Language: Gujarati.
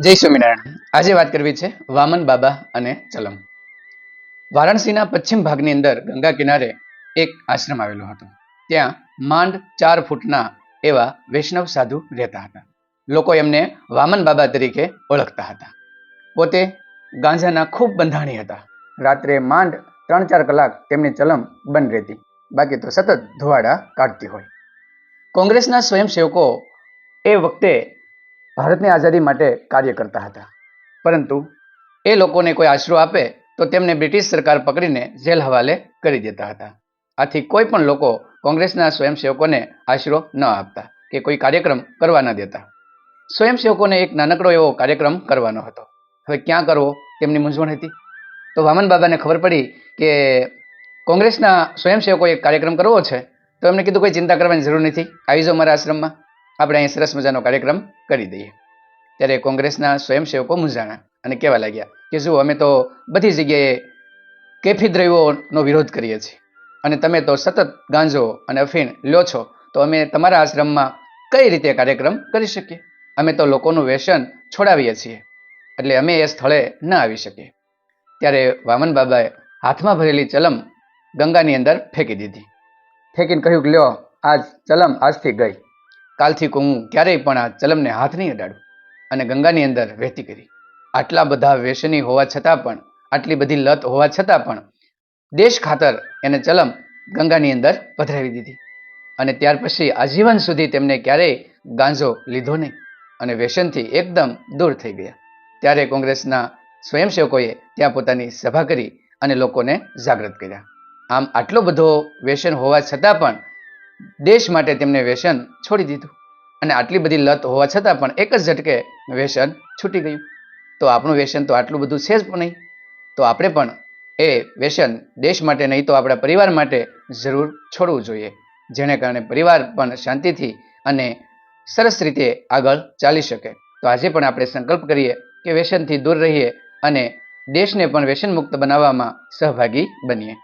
જય સ્વામિનારાયણ. આજે વાત કરવી છે વામન બાબા અને ચલમ. વારાણસીના પશ્ચિમ ભાગની અંદર ગંગા કિનારે એક આશ્રમ આવેલો હતો. ત્યાં માંડ ચાર ફૂટના એવા વૈષ્ણવ સાધુ રહેતા હતા. લોકો એમને વામન બાબા તરીકે ઓળખતા હતા. પોતે ગાંજાના ખૂબ બંધાણી હતા. રાત્રે માંડ ત્રણ ચાર કલાક તેમની ચલમ બંધ રહેતી. બાકી તો સતત ધુવાડા કાઢતી હોય. કોંગ્રેસના સ્વયંસેવકો એ વખતે ભારતની આઝાદી માટે કાર્ય કરતા હતા. પરંતુ એ લોકોને કોઈ આશરો આપે તો તેમને બ્રિટિશ સરકાર પકડીને જેલ હવાલે કરી દેતા હતા. આથી કોઈ પણ લોકો કોંગ્રેસના સ્વયંસેવકોને આશરો ન આપતા કે કોઈ કાર્યક્રમ કરવા ન દેતા. સ્વયંસેવકોને એક નાનકડો એવો કાર્યક્રમ કરવાનો હતો. હવે ક્યાં કરવો તેમની મૂંઝવણ હતી? તો વામન બાબાને ખબર પડી કે કોંગ્રેસના સ્વયંસેવકોએ કાર્યક્રમ કરવો છે. તો એમને કીધું, કોઈ ચિંતા કરવાની જરૂર નથી. આવી જાઓ મારા આશ્રમમાં. આપણે અહીં સરસ મજાનો કાર્યક્રમ કરી દઈએ. ત્યારે કોંગ્રેસના સ્વયંસેવકો મૂંઝાણા અને કહેવા લાગ્યા કે જુઓ, અમે તો બધી જગ્યાએ કેફી દ્રવ્યોનો વિરોધ કરીએ છીએ. અને તમે તો સતત ગાંજો અને અફીણ લ્યો છો, તો અમે તમારા આશ્રમમાં કઈ રીતે કાર્યક્રમ કરી શકીએ? અમે તો લોકોનું વ્યસન છોડાવીએ છીએ. એટલે અમે એ સ્થળે ન આવી શકીએ. ત્યારે વામન બાબાએ હાથમાં ભરેલી ચલમ ગંગાની અંદર ફેંકી દીધી. ફેંકીને કહ્યું કે લ્યો, આજ ચલમ આજથી ગઈ. કાલથી હું ક્યારેય પણ આ ચલમને હાથ નહીં અડાડું અને ગંગાની અંદર વહેતી કરી. આટલા બધા વ્યસની હોવા છતાં પણ, આટલી બધી લત હોવા છતાં પણ દેશ ખાતર એને ચલમ ગંગાની અંદર પધરાવી દીધી. અને ત્યાર પછી આજીવન સુધી તેમને ક્યારેય ગાંજો લીધો નહીં અને વ્યસનથી એકદમ દૂર થઈ ગયા. ત્યારે કોંગ્રેસના સ્વયંસેવકોએ ત્યાં પોતાની સભા કરી અને લોકોને જાગૃત કર્યા. આમ આટલો બધો વ્યસન હોવા છતાં પણ દેશ માટે તેમને વ્યસન છોડી દીધું. અને આટલી બધી લત હોવા છતાં પણ એક જ ઝટકે વ્યસન છૂટી ગયું. તો આપણું વ્યસન તો આટલું બધું છે જ નહીં. તો આપણે પણ એ વ્યસન દેશ માટે નહીં, તો આપણા પરિવાર માટે જરૂર છોડવું જોઈએ. જેને કારણે પરિવાર પણ શાંતિથી અને સરસ રીતે આગળ ચાલી શકે. તો આજે પણ આપણે સંકલ્પ કરીએ કે વ્યસનથી દૂર રહીએ અને દેશને પણ વ્યસન મુક્ત બનાવવામાં સહભાગી બનીએ.